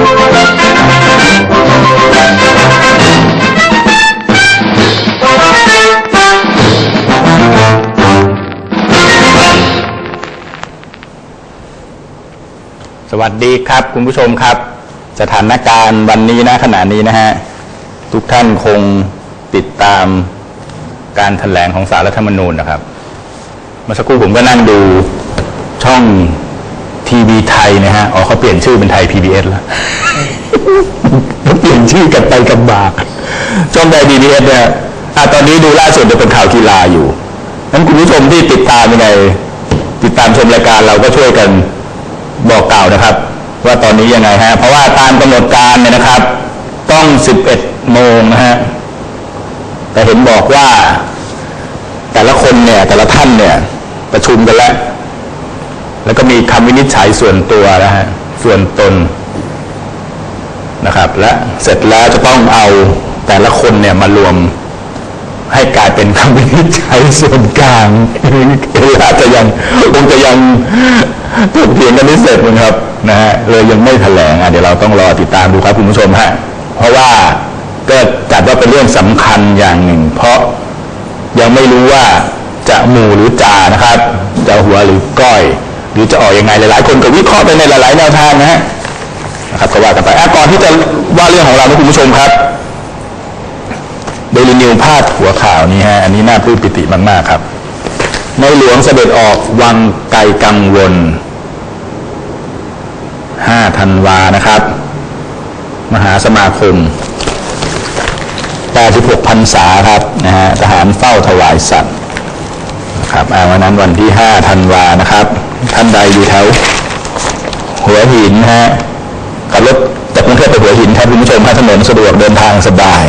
สวัสดีครับคุณผู้ชมครับ สถานการณ์วันนี้นะขณะนี้นะฮะ ทุกท่านคงติดตามการแถลงของสารรัฐธรรมนูญนะครับเมื่อสักครู่ผมก็นั่งดูช่อง ทีวีไทยนะฮะ อ๋อเขาเปลี่ยนชื่อเป็นไทย PBS แล้วเขาเปลี่ยนชื่อกันไปกันมาช่องไทย PBS เนี่ยอะตอนนี้ดูล่าสุดเนี่ยเป็นข่าวกีฬาอยู่นั้นคุณผู้ชมที่ติดตามยังไง ติดตามชมรายการเราก็ช่วยกันบอกกล่าวนะครับ ว่าตอนนี้ยังไงฮะ เพราะว่าตามกำหนดการเนี่ยนะครับ ต้อง 11 โมงนะฮะ แต่เห็นบอกว่า แต่ละคนเนี่ย แต่ละท่านเนี่ย ประชุมกันแล้ว แล้วก็มีคำวินิจฉัยส่วนตัวนะฮะส่วนตนนะครับ และเสร็จแล้วจะต้องเอาแต่ละคนเนี่ยมารวมให้กลายเป็นคำวินิจฉัยส่วนกลางอาจจะยังคงจะยังถกเถียงกันไม่เสร็จนะครับนะฮะเลยยังไม่แถลงอะเดี๋ยวเราต้องรอติดตามดูครับคุณผู้ชมฮะเพราะว่าก็จัดว่าเป็นเรื่องสำคัญอย่างหนึ่ง เพราะยังไม่รู้ว่าจะหมู่หรือจ่านะครับ จะหัวหรือก้อย หรือจะออกยังไงหลายๆ คนก็วิเคราะห์ไปในหลาย ๆ แนวทางนะฮะนะครับก็ว่ากันไปอะก่อนที่จะว่าเรื่องของเรานะคุณผู้ชมครับเดลินิวพาดหัวข่าวนี้ฮะอันนี้น่าปลื้มปิติมากๆครับในหลวงเสด็จออกวังไกลกังวล5ธันวานะครับ มหาสมาคม86พรรษาครับนะฮะทหารเฝ้าถวายสัตว์นะครับอ่าวันนั้นวันที่ 5 ธันวานะครับ ท่านใดอยู่แถวหัวหินฮะขับรถจากกรุงเทพไปหัวหินครับคุณผู้ชมถ้าถนนสะดวกเดินทางสบาย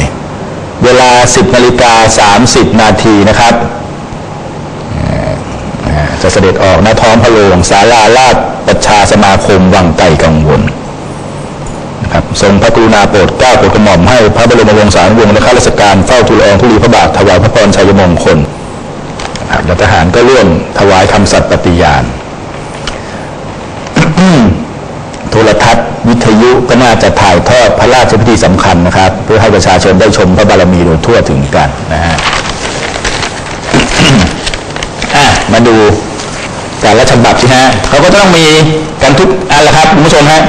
เวลา 10นาฬิกา30 นาทีนะครับจะเสด็จออกณท้องพระโรงศาลาลาดประชาสมาคมวังไก่กังวลนะครับทรงพระกรุณาโปรดเกล้าโปรดกระหม่อมให้พระบรมวงศานุวงศ์และข้าราชการเฝ้าทูลละอองธุลีพระบาทถวายพระพรชัยมงคลและทหารก็ร่วมถวายคำสัตย์ปฏิญาณ โทัศน์วิทยุก็น่าจะถ่ายทอดพระราชพิธีสำคัญนะครับ เพื่อให้ประชาชนได้ชมพระบารมีโดยทั่วถึงกันนะฮะมาดูแต่ละฉบับสิฮะเขาก็ต้องมีกันทุกอันละครับคุณผู้ชมฮะ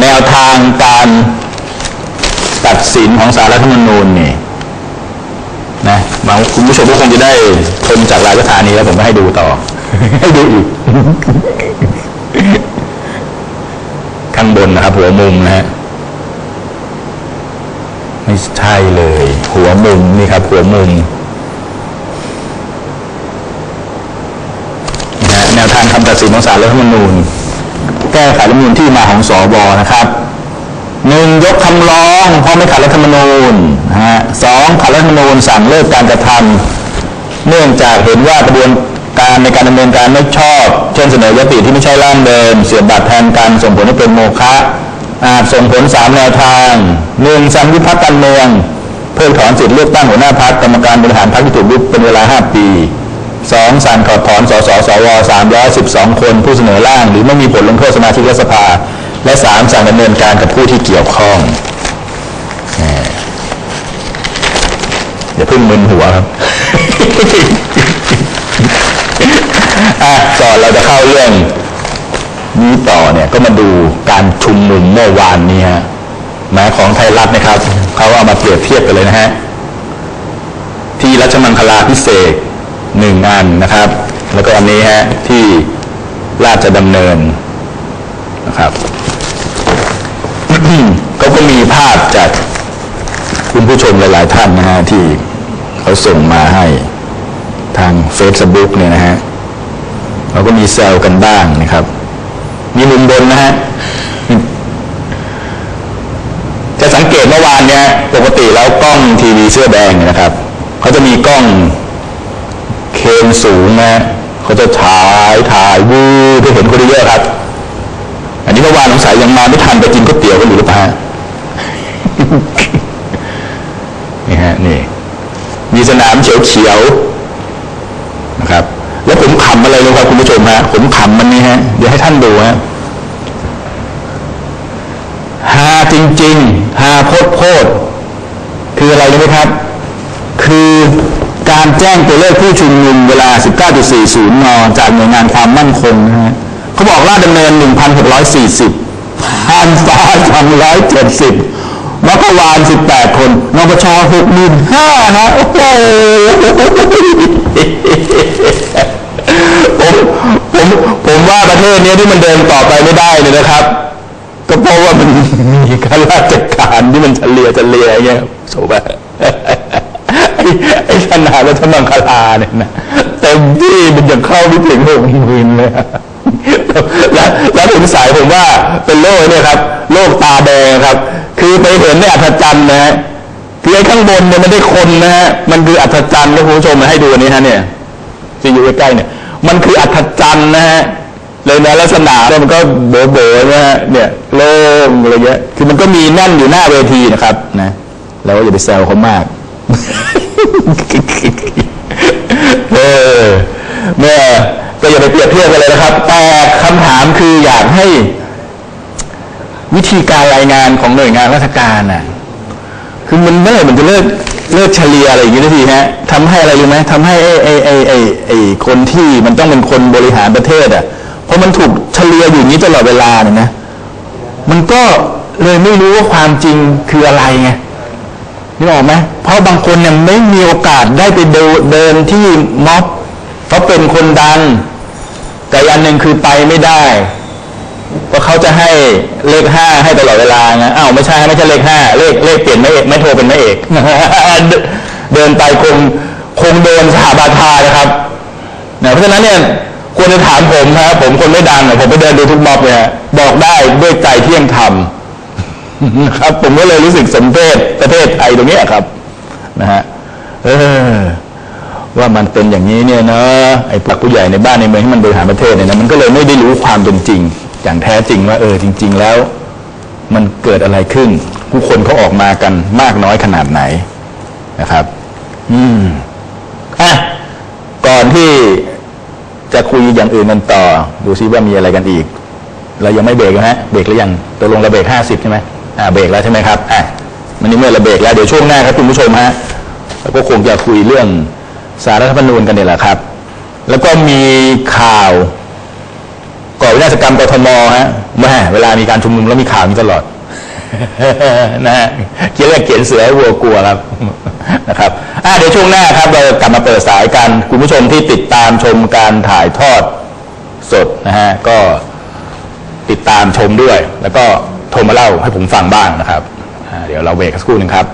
แนวทางการตัดสินของสารรัฐธรรมนูญนี่นะบางคุณผู้ชมก็คงจะได้ชมจากรายสถานีแล้วผมก็ให้ดูต่อ ให้ดูอีกางบนนะครับ หัวมุมนะฮะไม่ใช่เลย หัวมุมนี่ครับ หัวมุมนะฮะแนวทางคำตัดสินของศาลรัฐธรรมนูญ แก้ไขรัฐธรรมนูญที่มาของสวนะครับหนึ่งยกคำร้องเพราะไม่ขัดรัฐธรรมนูญนะฮะสองขัดรัฐธรรมนูญสั่งเลิกการกระทำเนื่องจากเห็นว่ากระบวน การในการดำเนินการไม่ชอบ เช่นเสนอยติที่ไม่ใช่ร่างเดิม เสียบบัตรแทนการส่งผลให้เป็นโมฆะอาจส่งผลสามแนวทางหนึ่งสั่งยุบพักการเมือง เพิกถอนสิทธิเลือกตั้งหัวหน้าพักกรรมการบริหารพักที่ถูกยุบเป็นเวลา 5 ปีสองสั่งถอดถอนสสสว312คนผู้เสนอร่าง หรือไม่มีผลลงโทษสมาชิกรัฐสภา และสามสั่งดำเนินการกับผู้ที่เกี่ยวข้องอย่าเพิ่งมึนหัวครับ ก่อนเราจะเข้าเรื่องนี้ต่อเนี่ยก็มาดูการชุมนุมเมื่อวานนี้ฮะแม้ของไทยรัฐนะครับเขาเอามาเปรียบเทียบกันเลยนะฮะที่รัชมังคลาพิเศษหนึ่งอันนะครับ แล้วก็อันนี้ฮะที่ราชดำเนินนะครับเขาก็มีภาพจากคุณผู้ชมหลาย ๆ ท่านนะฮะที่เขาส่งมาให้ทาง Facebook เนี่ยนะฮะ เราก็มีแซวกันบ้างนะครับ มีมุมบนนะฮะจะสังเกตเมื่อวานเนี่ยปกติแล้วกล้องทีวีเสื้อแดงนะครับเขาจะมีกล้องเคนสูงนะเขาจะฉายถ่ายวูบไปเห็นคนเยอะครับ อันนี้เมื่อวานสงสัยยังมาไม่ทันไปกินก๋วยเตี๋ยวกันอยู่หรือเปล่านี่ฮะนี่มีสนามเขียวๆนะครับ แล้วผมขำอะไรเลยครับคุณผู้ชมฮะผมขำมันนี่ฮะ เดี๋ยวให้ท่านดูฮะฮาจจริงๆฮาโคตรโคตรคืออะไรรู้ไหมครับ คือการแจ้งตัวเลขผู้ชุมนุมเวลา 19.40 น จากหน่วยงานความมั่นคงนะฮะเขาบอกลาดดำเนิน 1,640ห้านฟ้า270 มัควาน18คนนปช65,000นะโอ้โหผมผมผมว่าประเทศนี้ที่มันเดินต่อไปไม่ได้เลยนะครับ ก็เพราะว่ามันมีข้าราชการที่มันเฉลียเฉลียอย่างเงี้ยโซบะไอ้ไอ้ขนาดรัฐมังคลาเนี่ยนะเต็มที่มันยังเข้าไม่ถึงหกหมื่นเลยแล้วแล้วถึงสายผมว่าเป็นโรคเนี่ยครับโรคตาแดงครับ คือไปเห็นในอัศจรรย์นะฮะคือไอ้ข้างบนเนี่ยมันได้คนนะฮะมันคืออัศจรรย์นะคุณผู้ชมมาให้ดูนี้ฮะเนี่ยที่อยู่ใกล้ๆเนี่ย มันคืออัศจรรย์นะฮะเลยในลักษณะเนี่ยมันก็โบโบๆนะฮะเนี่ยโล่งอะไรเงี้ยคือมันก็มีแน่นอยู่หน้าเวทีนะครับนะเราก็อย่าไปแซวเขามากเออเมื่อก็อย่าไปเปรียบเทียบกันเลยนะครับ แต่คำถามคืออยากให้ วิธีการรายงานของหน่วยงานราชการน่ะ คือมันเมื่อไหร่มันจะเลิกเลิกเฉลี่ยอะไรอย่างนี้สักทีฮะทำให้อะไรรู้ไหมทำให้ไอ้ไอ้ไอ้ไอ้ไอ้คนที่มันต้องเป็นคนบริหารประเทศอะเพราะมันถูกเฉลี่ยอยู่งนี้ตลอดเวลาเนี่ยนะมันก็เลยไม่รู้ว่าความจริงคืออะไรไงนึกออกไหมเพราะบางคนเนี่ยไม่มีโอกาสได้ไปเดินเดินที่ม็อบเพราะเป็นคนดังแต่อันหนึ่งคือไปไม่ได้ เพราเขาจะให้เลขห้าให้ตลอดเวลาไงอ้าวไม่ใช่ไม่ใช่เลขห้าเลขเลขเปลี่ยนไม่เอกไม่โทรเป็นไม่เอกเดินไปคงคงโดนสหบาทานะครับนะเพราะฉะนั้นเนี่ยควรจะถามผมครับผมคนไม่ดังผมไปเดินดูทุกม็อบเนี่ยบอกได้ด้วยใจเที่ยงธรรมนะครับ ผมก็เลยรู้สึกสมเพศประเทศไทยตรงเนี้ยครับ นะฮะเออว่ามันเป็นอย่างนี้เนี่ยนะไอ้ปักผู้ใหญ่ในบ้านในเมืองที่มันบริหารประเทศเนี่ยนะมันก็เลยไม่ได้รู้ความเป็นจริง อย่างแท้จริงว่าเออจริง ๆ แล้ว มันเกิดอะไรขึ้น ผู้คนเขาออกมากันมากน้อยขนาดไหนนะครับ อืมอะก่อนที่จะคุยอย่างอื่นกันต่อ ดูซิว่ามีอะไรกันอีก เรายังไม่เบรกนะฮะเบรกหรือยังตกลงเราเบรกห้าสิบใช่ไหมอ่าเบรกแล้วใช่ไหมครับอะมันนี้เมื่อเราเบรกแล้วเดี๋ยวช่วงหน้าครับคุณผู้ชมฮะเราก็คงจะคุยเรื่องสารรัฐธรรมนูญกันเนี่ยแหละครับ แล้วก็มีข่าว ก่อวินาศกรรมกทมฮะแม่เวลามีการชุมนุมแล้วมีข่าวนี้ตลอดนะฮะเขียนเรียกเขียนเสือให้วัวกลัวครับนะครับอะเดี๋ยวช่วงหน้าครับเรากลับมาเปิดสายกันคุณผู้ชมที่ติดตามชมการถ่ายทอดสดนะฮะก็ติดตามชมด้วย แล้วก็โทรมาเล่าให้ผมฟังบ้างนะครับ เดี๋ยวเราเบรกสักครู่หนึ่งครับ